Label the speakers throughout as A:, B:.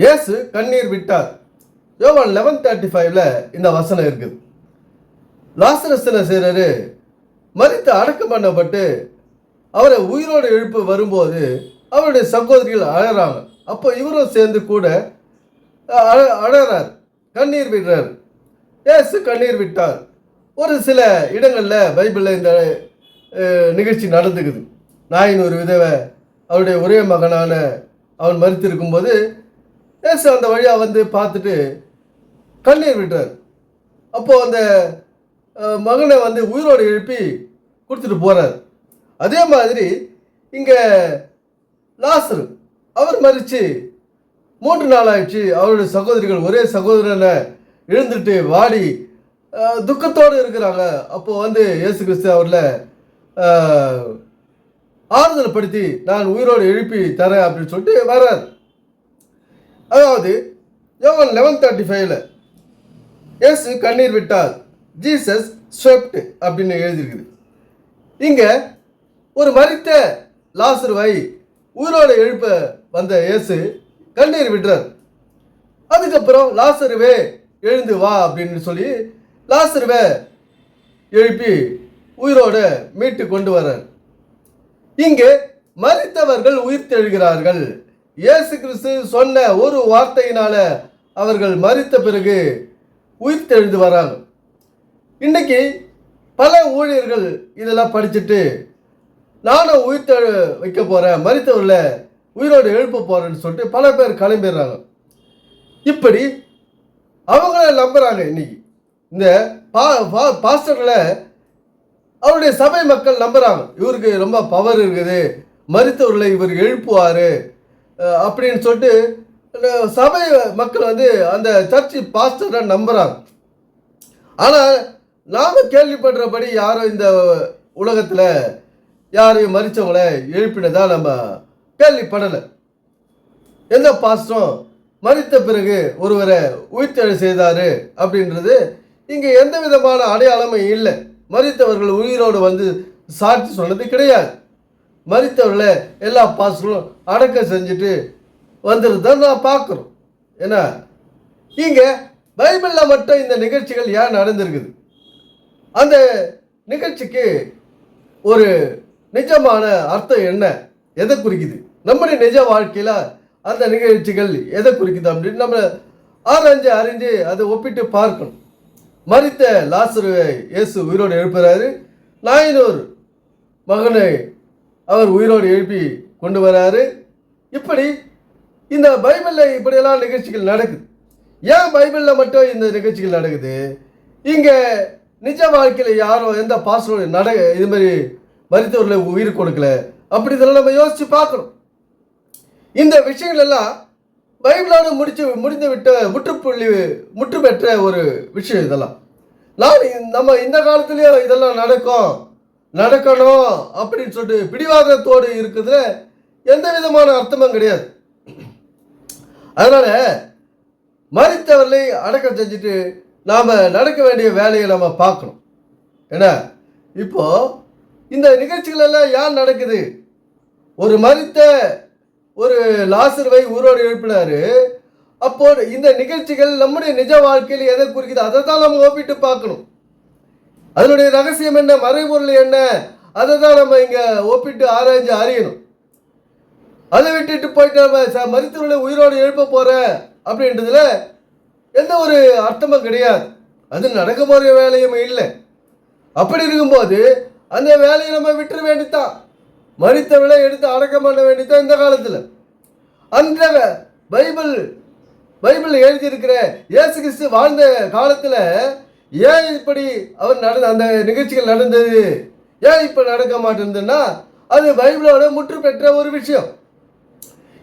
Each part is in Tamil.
A: இயேசு கண்ணீர் விட்டார். யோவான் லெவன் தேர்ட்டி ஃபைவ்ல இந்த வசனம் இருக்குது. லாசரஸ் என்ன செய்கிறாரு அடக்கம் பண்ணப்பட்டு அவரை உயிரோடு எழுப்பு வரும்போது அவருடைய சகோதரிகள் அழறாங்க. அப்போ இவரும் சேர்ந்து கூட அழ அழறார். கண்ணீர் விடுறார். ஏசு கண்ணீர் விட்டார். ஒரு சில இடங்களில் பைபிளில் இந்த நிகழ்ச்சி நடந்துக்குது. நாயின் ஒரு விதவை அவருடைய ஒரே மகனான அவன் மறித்திருக்கும்போது ஏசு அந்த வழியாக வந்து பார்த்துட்டு கண்ணீர் விட்டார் அப்போது அந்த மகனை வந்து உயிரோடு எழுப்பி கொடுத்துட்டு போகிறார் அதே மாதிரி இங்கே லாசரு அவர் மறித்து மூன்று நாள் ஆயிடுச்சு. அவருடைய சகோதரிகள் ஒரே சகோதரனை எழுந்துட்டு வாடி துக்கத்தோடு இருக்கிறாங்க. அப்போது வந்து இயேசு கிறிஸ்து அவரில் ஆறுதல் படுத்தி நான் உயிரோடு எழுப்பி தரேன் அப்படின்னு சொல்லிட்டு வர்றார். அதாவது யோவன் லெவன் தேர்ட்டி ஃபைவ்ல இயேசு கண்ணீர் விட்டார். ஜீசஸ் ஸ்வெப்ட் அப்படின்னு எழுதியிருக்குது. இங்கே ஒரு மரித்த லாசருவை உயிரோடு எழுப்ப வந்த இயேசு கண்ணீர் விடுறார். அதுக்கப்புறம் லாசருவே எழுந்து வா அப்படின்னு சொல்லி லாசருவை எழுப்பி உயிரோட மீட்டு கொண்டு வர்றார். இங்கே மறைத்தவர்கள் உயிர் தெழுகிறார்கள் இயேசு கிறிஸ்து சொன்ன ஒரு வார்த்தையினால அவர்கள் மறித்த பிறகு உயிர்த்தெழுந்து வராங்க இன்னைக்கு பல ஊழியர்கள் இதெல்லாம் படிச்சுட்டு நானும் உயிர்த்தெழு வைக்க போகிறேன் மரித்தவர்களை உயிரோடு எழுப்ப போகிறேன்னு சொல்லிட்டு பல பேர் கிளம்பிடுறாங்க. இப்படி அவங்கள நம்புகிறாங்க இன்னைக்கு. இந்த பா பா- பாஸ்டர்களை அவருடைய சபை மக்கள் நம்புகிறாங்க இவருக்கு ரொம்ப பவர் இருக்குது. மருத்துவர்களை இவர் எழுப்புவார். அப்படின்னு சொல்லிட்டு இந்த சபை மக்கள் வந்து அந்த சர்ச்சு பாஸ்டரை நம்புகிறாங்க ஆனால் நாம் கேள்விப்படுறபடி யாரும் இந்த உலகத்தில் யாரையும் மறிச்சவங்கள எழுப்பினதாக நம்ம கேள்விப்படலை. எந்த பாஸ்டரும் மறித்த பிறகு ஒருவரை உயிர்த்தெழ செய்தார் அப்படின்றது இங்கே எந்த விதமான அடையாளமும் இல்லை. மறித்தவர்கள் உயிரோடு வந்து சாட்சி சொன்னது கிடையாது. மறித்தவர்களை எல்லா பாஸ்டரும் அடக்கம் செஞ்சுட்டு வந்துருந்தா நான் பார்க்குறோம். ஏன்னா இங்கே பைபிளில் மட்டும் இந்த நிகழ்ச்சிகள் ஏன் நடந்திருக்குது? அந்த நிகழ்ச்சிக்கு ஒரு நிஜமான அர்த்தம் என்ன? எதை குறிக்குது? நம்முடைய நிஜ வாழ்க்கையில் அந்த நிகழ்ச்சிகள் எதை குறிக்குது அப்படின்னு நம்ம ஆராய்ஞ்சு அறிஞ்சு அதை ஒப்பிட்டு பார்க்கணும். மறித்த லாசருவை இயேசு உயிரோடு எழுப்புறாரு. நாயினூர் மகனை அவர் உயிரோடு எழுப்பி கொண்டு வராரு. இப்படி இந்த பைபிளில் இப்படியெல்லாம் நிகழ்ச்சிகள் நடக்குது. ஏன் பைபிளில் மட்டும் இந்த நிகழ்ச்சிகள் நடக்குது? இங்கே நிஜ வாழ்க்கையில் யாரும் எந்த பாசனம் நட இது மாதிரி மருத்துவர்களை உயிர் கொடுக்கல. அப்படி இதெல்லாம் நம்ம யோசித்து பார்க்கணும். இந்த விஷயங்கள் எல்லாம் பைபிளோடு முடிச்சு முடிந்து விட்ட முற்றுப்புள்ளி முற்று பெற்ற ஒரு விஷயம் இதெல்லாம். நான் நம்ம இந்த காலத்துலேயே இதெல்லாம் நடக்கும். நடக்கணும் அப்படின்னு சொல்லிட்டு பிடிவாதத்தோடு இருக்குதுல எந்த விதமான அர்த்தமும் கிடையாது. அதனால மறித்தவர்களை அடக்கம் செஞ்சுட்டு நாம் நடக்க வேண்டிய வேலையை நம்ம பார்க்கணும். என்ன இப்போ இந்த நிகழ்ச்சிகள் எல்லாம் யார் நடக்குது? ஒரு மறித்த ஒரு லாசர்வை ஊரோடு எழுப்பினாரு. அப்போ இந்த நிகழ்ச்சிகள் நம்முடைய நிஜ வாழ்க்கையில் எதை குறிக்குது? அதை தான் நம்ம ஒப்பிட்டு பார்க்கணும். அதனுடைய ரகசியம் என்ன? மறைபொருள் என்ன? அதை தான் நம்ம இங்கே ஒப்பிட்டு ஆராய்ஞ்சு அறியணும். அதை விட்டுட்டு போயிட்டு நம்ம மருத்துவர்களை உயிரோடு எழுப்ப போற அப்படின்றதுல எந்த ஒரு அர்த்தமும் கிடையாது. அது நடக்க போகிற வேலையும் இல்லை. அப்படி இருக்கும்போது அந்த வேலையை நம்ம விட்டுற வேண்டித்தான். மறித்தவளை எடுத்து அடக்கம் பண்ண வேண்டியதான் இந்த காலத்தில். அந்த பைபிள் பைபிள் எழுதியிருக்கிற இயேசு கிறிஸ்து வாழ்ந்த காலத்தில் ஏன் இப்படி அவர் நடந்த அந்த நிகழ்ச்சிகள் நடந்தது? ஏன் இப்போ நடக்க மாட்டேங்குதுன்னா அது பைபிளோட முற்று பெற்ற ஒரு விஷயம்.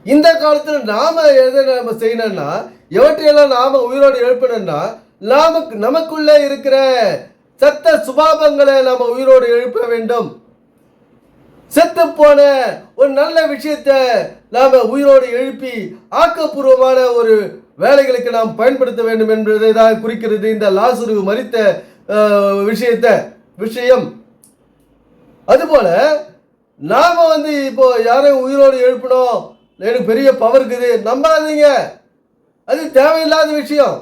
A: இந்த காலத்தில் நாம் எதை நம்ம செய்யணும்னா எவற்றையெல்லாம் நாம் உயிரோடு எழுப்பணும்னா நாமக்கு நமக்குள்ளே இருக்கிற சத்த சுபாவங்களை நாம் உயிரோடு எழுப்ப வேண்டும். செத்து போன ஒரு நல்ல விஷயத்த நாம் உயிரோடு எழுப்பி ஆக்கப்பூர்வமான ஒரு வேலைகளுக்கு நாம் பயன்படுத்த வேண்டும் என்பதை தான் குறிக்கிறது இந்த லாசுரு மறித்த விஷயத்தை விஷயத்த விஷயம். அதுபோல நாம வந்து இப்போ யாரையும் உயிரோடு எழுப்பணும் எனக்கு பெரிய பவர் இருக்குது. நம்பாதீங்க. அது தேவையில்லாத விஷயம்.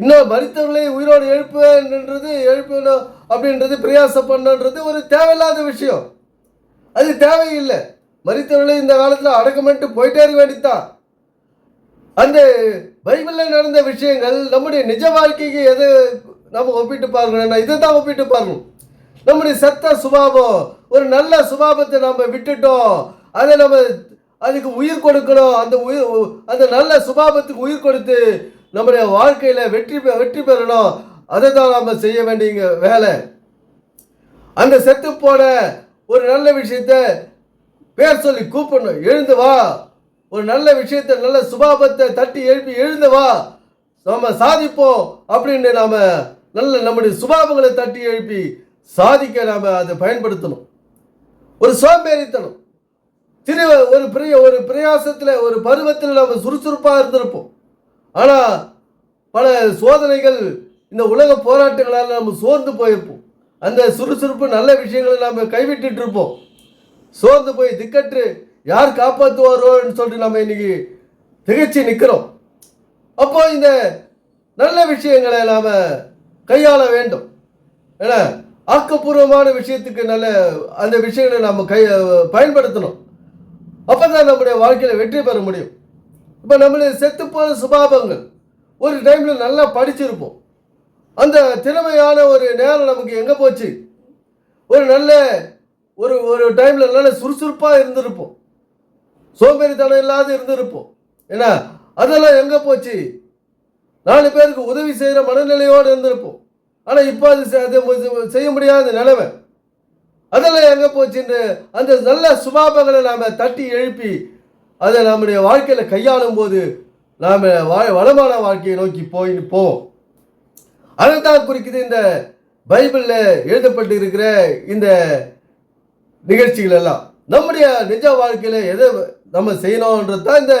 A: இன்னும் மறித்தவர்களை உயிரோடு எழுப்புவேன்ன்றது எழுப்பணும் அப்படின்றது பிரயாசம் பண்ணன்றது ஒரு தேவையில்லாத விஷயம். அது தேவையில்லை. மறித்தவர்களை இந்த காலத்தில் அடக்கமெண்ட்டு போயிட்டே இருக்க வேண்டித்தான் அந்த பைபிளில் நடந்த விஷயங்கள் நம்முடைய நிஜ வாழ்க்கைக்கு எது நம்ம ஒப்பிட்டு பார்க்கணும்னா இதை தான் ஒப்பிட்டு பார்க்கணும் நம்முடைய சத்த சுபாவம் ஒரு நல்ல சுபாவத்தை நம்ம விட்டுட்டோம். அதை நம்ம அதுக்கு உயிர் கொடுக்கணும். அந்த உயிர் அந்த நல்ல சுபாவத்துக்கு உயிர் கொடுத்து நம்முடைய வாழ்க்கையில் வெற்றி பெ- வெற்றி பெறணும். அதை தான் நம்ம செய்ய வேண்டிய வேலை. அந்த செத்து போன ஒரு நல்ல விஷயத்த பேர் சொல்லி கூப்பிடணும். எழுந்து வா. ஒரு நல்ல விஷயத்தை நல்ல சுபாபத்தை தட்டி எழுப்பி எழுந்தவா நம்ம சாதிப்போம் அப்படின்னு நாம நல்ல நம்முடைய சுபாபங்களை தட்டி எழுப்பி சாதிக்க நாம அதை பயன்படுத்தணும். ஒரு சோம்பேறித்தனம். திரு ஒரு பிரிய ஒரு பிரயாசத்தில் ஒரு பருவத்தில் நம்ம சுறுசுறுப்பாக இருந்திருப்போம். ஆனால் பல சோதனைகள் இந்த உலக போராட்டங்களால் நம்ம சோர்ந்து போயிருப்போம். அந்த சுறுசுறுப்பு நல்ல விஷயங்களை நாம் கைவிட்டுட்டு இருப்போம். சோர்ந்து போய் திக்கற்று யார் காப்பாற்றுவாரோன்னு சொல்லிட்டு நம்ம இன்னைக்கு திகழ்ச்சி நிற்கிறோம் அப்போ இந்த நல்ல விஷயங்களை நாம் கையாள வேண்டும். ஏன்னா ஆக்கப்பூர்வமான விஷயத்துக்கு நல்ல அந்த விஷயங்களை நம்ம கை பயன்படுத்தணும். அப்போ தான் நம்முடைய வாழ்க்கையில் வெற்றி பெற முடியும். இப்போ நம்மளுடைய செத்து போன சுபாபங்கள் ஒரு டைமில் நல்லா படிச்சிருப்போம். அந்த திறமையான ஒரு நேரம் நமக்கு எங்கே போச்சு? ஒரு நல்ல ஒரு ஒரு டைமில் நல்ல சுறுசுறுப்பாக இருந்திருப்போம். சோம்பேறித்தனம் இல்லாத இருந்திருப்போம். ஏன்னா அதெல்லாம் எங்கே போச்சு? நாலு பேருக்கு உதவி செய்கிற மனநிலையோடு இருந்திருப்போம். ஆனால் இப்போ அது செய்ய முடியாத நிலைமை. அதெல்லாம் எங்கே போச்சுன்னு அந்த நல்ல சுபாபங்களை நாம் தட்டி எழுப்பி அதை நம்முடைய வாழ்க்கையில் கையாளும் போது நாம் வா வளமான வாழ்க்கையை நோக்கி போய் போவோம் அதைத்தான் குறிக்குது இந்த பைபிளில் எழுதப்பட்டு இருக்கிற இந்த நிகழ்ச்சிகள் எல்லாம். நம்முடைய நிஜ வாழ்க்கையில் எதை நம்ம செய்யணுன்றது தான் இந்த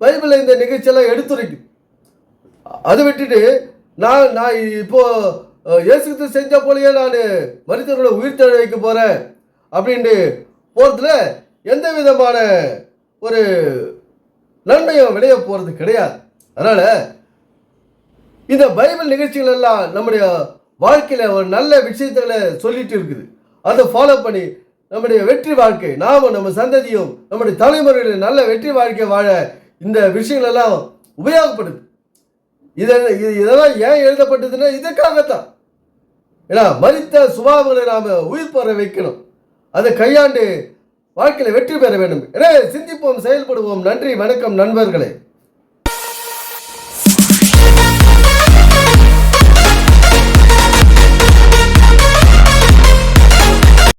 A: பைபிளில் இந்த நிகழ்ச்சியெல்லாம் எடுத்துரைக்குது. அதை விட்டுட்டு நான் நான் இப்போ இயேசுக்கு இயேசு செஞ்ச போலயே நான் மனிதர்களை உயிர் தழ வைக்க போகிறேன் அப்படின்ட்டு போகிறதுல எந்த விதமான ஒரு நன்மையும் விளைய போகிறது கிடையாது. அதனால் இந்த பைபிள் நிகழ்ச்சிகள் எல்லாம் நம்முடைய வாழ்க்கையில் ஒரு நல்ல விஷயங்களை சொல்லிட்டு இருக்குது. அதை ஃபாலோ பண்ணி நம்முடைய வெற்றி வாழ்க்கை நாமும் நம்ம சந்ததியும் நம்முடைய தலைமுறையில நல்ல வெற்றி வாழ்க்கை வாழ இந்த விஷயங்கள் எல்லாம் உபயோகப்படுது. இதை இது இதெல்லாம் ஏன் எழுதப்பட்டதுன்னா இதுக்காகத்தான். ஏன்னா மறித்த சுபாவங்களை நாம் உயிர் பெற வைக்கணும். அதை கையாண்டு வாழ்க்கையில் வெற்றி பெற வேண்டும். எனவே சிந்திப்போம் செயல்படுவோம். நன்றி வணக்கம் நண்பர்களே.